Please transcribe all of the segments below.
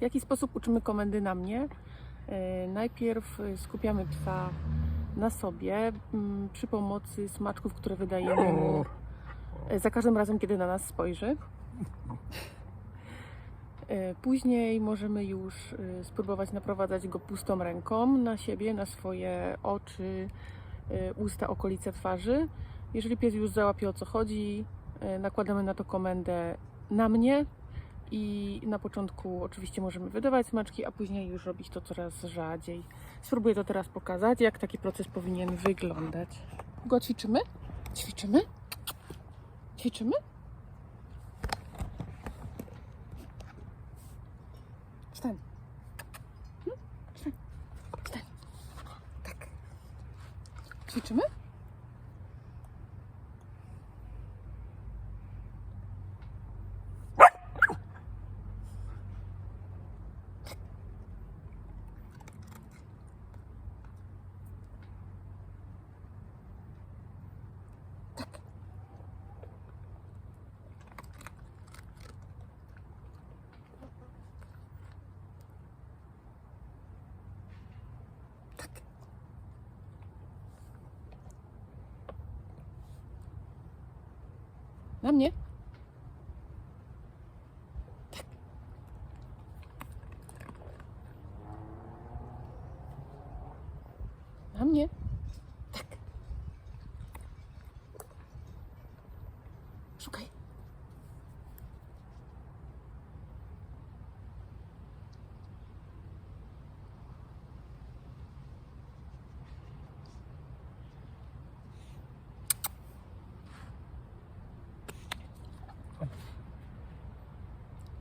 W jaki sposób uczymy komendy na mnie? E, Najpierw e, skupiamy psa na sobie mm, przy pomocy smaczków, które wydajemy mu e, za każdym razem, kiedy na nas spojrzy. E, Później możemy już e, spróbować naprowadzać go pustą ręką na siebie, na swoje oczy, e, usta, okolice twarzy. Jeżeli pies już załapie o co chodzi, nakładamy na to komendę na mnie i na początku oczywiście możemy wydawać smaczki, a później już robić to coraz rzadziej. Spróbuję to teraz pokazać, jak taki proces powinien wyglądać. Go ćwiczymy? Ćwiczymy? Ćwiczymy? Wstań. Hmm? Wstań. Wstań. Tak. Ćwiczymy? Na mnie? Tak. Na mnie? Tak. Szukaj.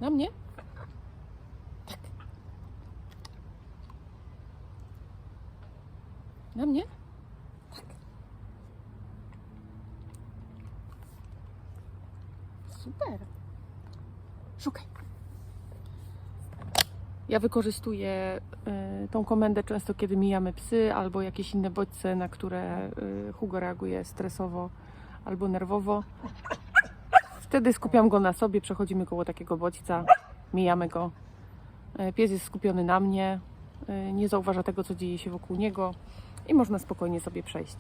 Na mnie? Tak. Na mnie? Tak. Super. Szukaj. Ja wykorzystuję y, tą komendę często, kiedy mijamy psy albo jakieś inne bodźce, na które y, Hugo reaguje stresowo albo nerwowo. Wtedy skupiam go na sobie, przechodzimy koło takiego bodźca, mijamy go. E, Pies jest skupiony na mnie, e, nie zauważa tego, co dzieje się wokół niego i można spokojnie sobie przejść.